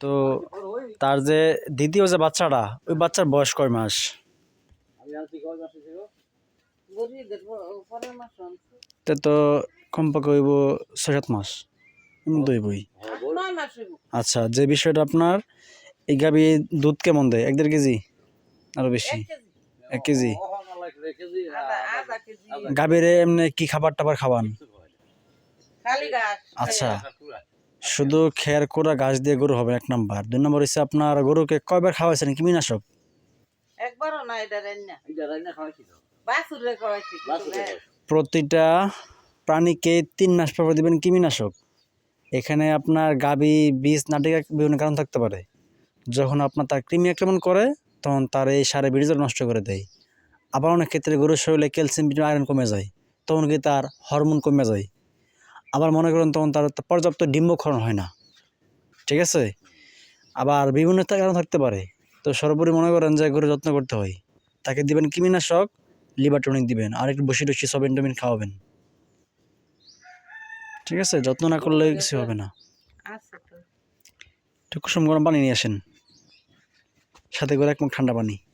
তো তার যে দ্বিতীয় যে বাচ্চাটা ওই বাচ্চার বয়স কয় মাস? তে তো কমপক্ষে হইব ছয় সাত মাস। হইব আচ্ছা যে বিষয়টা আপনার এই গাবি দুধ কেমন দেয়? এক দেড় কেজি? আরও বেশি? এক কেজি। গাভীরে এমনি কি খাবার টাবার খাওয়ান আচ্ছা। শুধু খেয়ার করা গাছ দিয়ে গরু হবে এক নাম্বার। দুই নম্বর হচ্ছে আপনার গরুকে কয়বার খাওয়াইছেন? কীটনাশক একবারও না এটা রান্না বাসুরে খাওয়াইছি কিন্তু না। প্রতিটা প্রাণীকে তিন মাস পর দিবেন কীটনাশক এখানে আপনার গাবি বীজ নাটিকা বিভিন্ন কারণ থাকতে পারে। যখন আপনার তার কৃমি আক্রমণ করে তখন তার এই সারে বীজ নষ্ট করে দেয়। আবার অনেক ক্ষেত্রে গরুর শরীরে ক্যালসিয়াম আয়রন কমে যায়। তখন কি তার হরমোন কমে যায়? আবার মনে করেন তখন তার পর্যাপ্ত ডিম্বক্ষরণ হয় না। ঠিক আছে? আবার বিভিন্ন কারণ থাকতে পারে। তো সর্বোপরি মনে করেন যে গরু যত্ন করতে হয়। তাকে দিবেন কৃমিনাশক লিভার টনিক দিবেন আর একটু বসে বসে সব এন্ডোমিন খাওয়াবেন। ঠিক আছে? যত্ন না করলে কিছু হবে না। একটু কুসুম গরম পানি নিয়ে আসেন। সাথে করে এক মুখ ঠান্ডা পানি।